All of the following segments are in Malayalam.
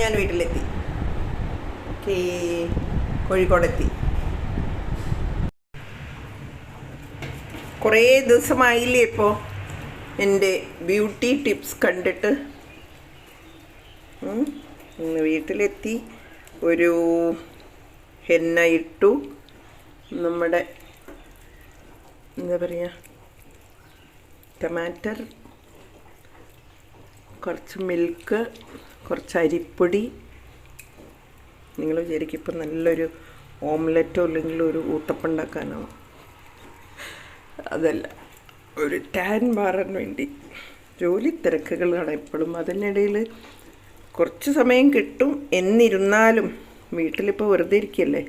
ഞാൻ വീട്ടിലെത്തി. ഓക്കേ കോഴിക്കോടെത്തി. കുറേ ദിവസമായില്ലേ ഇപ്പോൾ എന്റെ ബ്യൂട്ടി ടിപ്സ് കണ്ടിട്ട്. ഇന്ന് വീട്ടിലെത്തി. ഒരു ഹെന്ന ഇട്ടു. നമ്മുടെ എന്താ പറയുക ടമാറ്റർ കുറച്ച് മിൽക്ക് കുറച്ച് അരിപ്പൊടി. നിങ്ങൾ വിചാരിക്കും ഇപ്പം നല്ലൊരു ഓംലെറ്റോ അല്ലെങ്കിൽ ഒരു ഊത്തപ്പം ഉണ്ടാക്കാനോ. അതല്ല ഒരു ടാൻ മാറാൻ വേണ്ടി ജോലി തിരക്കുകളാണ് എപ്പോഴും അതിനിടയിൽ കുറച്ച് സമയം കിട്ടും എന്നിരുന്നാലും വീട്ടിലിപ്പോൾ വെറുതെ ഇരിക്കല്ലേ?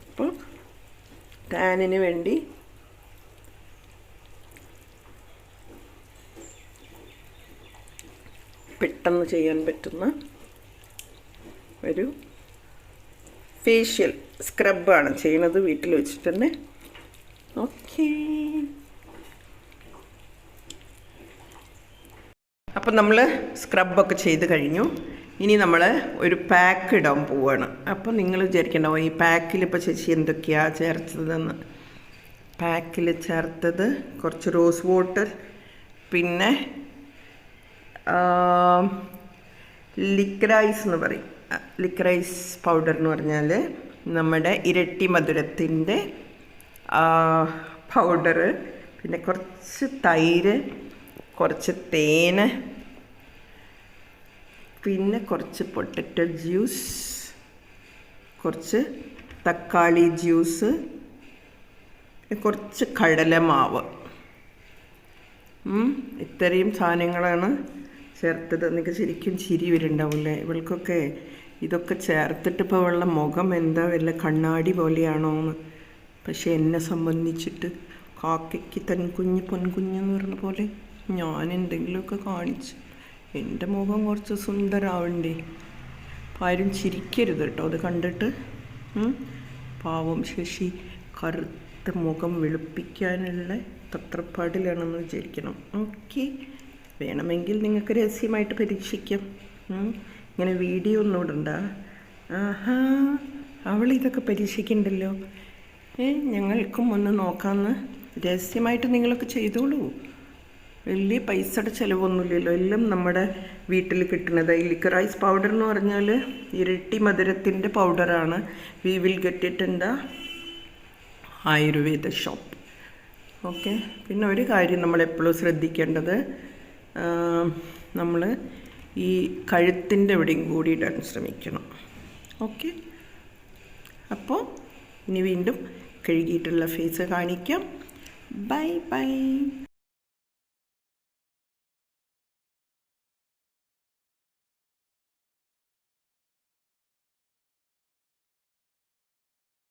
അപ്പോൾ ടാനിന് വേണ്ടി പെട്ടെന്ന് ചെയ്യാൻ പറ്റുന്ന ഒരു ഫേഷ്യൽ സ്ക്രബാണ് ചെയ്യണത് വീട്ടിൽ വെച്ചിട്ട് തന്നെ. ഓക്കേ അപ്പം നമ്മൾ സ്ക്രബൊക്കെ ചെയ്ത് കഴിഞ്ഞു. ഇനി നമ്മൾ ഒരു പാക്ക് ഇടാൻ പോവുകയാണ് അപ്പോൾ നിങ്ങൾ വിചാരിക്കണ്ടാവും ഈ പാക്കിൽ ഇപ്പോൾ ചേച്ചി എന്തൊക്കെയാണ് ചേർത്തതെന്ന്. പാക്കിൽ ചേർത്തത് കുറച്ച് റോസ് വാട്ടർ പിന്നെ ലിക്രൈസ് എന്ന് പറയും. ലിക്രൈസ് പൗഡർ എന്ന് പറഞ്ഞാൽ നമ്മുടെ ഇരട്ടി മധുരത്തിന്റെ പൗഡർ. പിന്നെ കുറച്ച് തൈര് കുറച്ച് തേന് പിന്നെ കുറച്ച് പൊട്ടറ്റോ ജ്യൂസ് കുറച്ച് തക്കാളി ജ്യൂസ് കുറച്ച് കടലമാവ്. ഇത്രയും സാധനങ്ങളാണ് ചേർത്തത്. നിങ്ങൾക്ക് ശരിക്കും ചിരി വരുന്നുണ്ടാവില്ലേ? ഇവൾക്കൊക്കെ ഇതൊക്കെ ചേർത്തിട്ട് ഇപ്പോൾ ഉള്ള മുഖം എന്താ വല്ല കണ്ണാടി പോലെയാണോ എന്ന് പക്ഷെ എന്നെ സംബന്ധിച്ചിട്ട് കാക്കയ്ക്ക് തൻകുഞ്ഞ് പൊൻകുഞ്ഞെന്ന് പറഞ്ഞ പോലെ ഞാൻ എന്തെങ്കിലുമൊക്കെ കാണിച്ച് എന്റെ മുഖം കുറച്ച് സുന്ദരാവണ്ടേ. അപ്പം ആരും ചിരിക്കരുത് കേട്ടോ. അത് കണ്ടിട്ട്. പാവം ശശി കറുത്ത മുഖം വെളുപ്പിക്കാനുള്ള തത്രപ്പാടിലാണെന്ന് വിചാരിക്കണം. ഓക്കെ. വേണമെങ്കിൽ നിങ്ങൾക്ക് രഹസ്യമായിട്ട് പരീക്ഷിക്കാം. ഇങ്ങനെ വീഡിയോ ഒന്നും ഇടണ്ട. ആഹാ അവൾ ഇതൊക്കെ പരീക്ഷിക്കണ്ടല്ലോ. ഏ ഞങ്ങൾക്കും ഒന്ന് നോക്കാമെന്ന് രഹസ്യമായിട്ട് നിങ്ങളൊക്കെ ചെയ്തോളൂ. വലിയ പൈസയുടെ ചിലവൊന്നുമില്ലല്ലോ. എല്ലാം നമ്മുടെ വീട്ടിൽ കിട്ടുന്നത്. ഈ ലിക്കറൈസ് പൗഡർ എന്ന് പറഞ്ഞാൽ ഇരട്ടി മധുരത്തിന്റെ പൗഡറാണ് we will get it in the ayurveda shop okay പിന്നെ ഒരു കാര്യം നമ്മൾ എപ്പോഴും ശ്രദ്ധിക്കേണ്ടത് നമ്മൾ ഈ കഴുത്തിന്റെ എവിടെയും കൂടി ഇടാൻ ശ്രമിക്കണം. ഓക്കെ? അപ്പോൾ ഇനി വീണ്ടും കഴുകിയിട്ടുള്ള ഫേസ് കാണിക്കാം. Bye bye.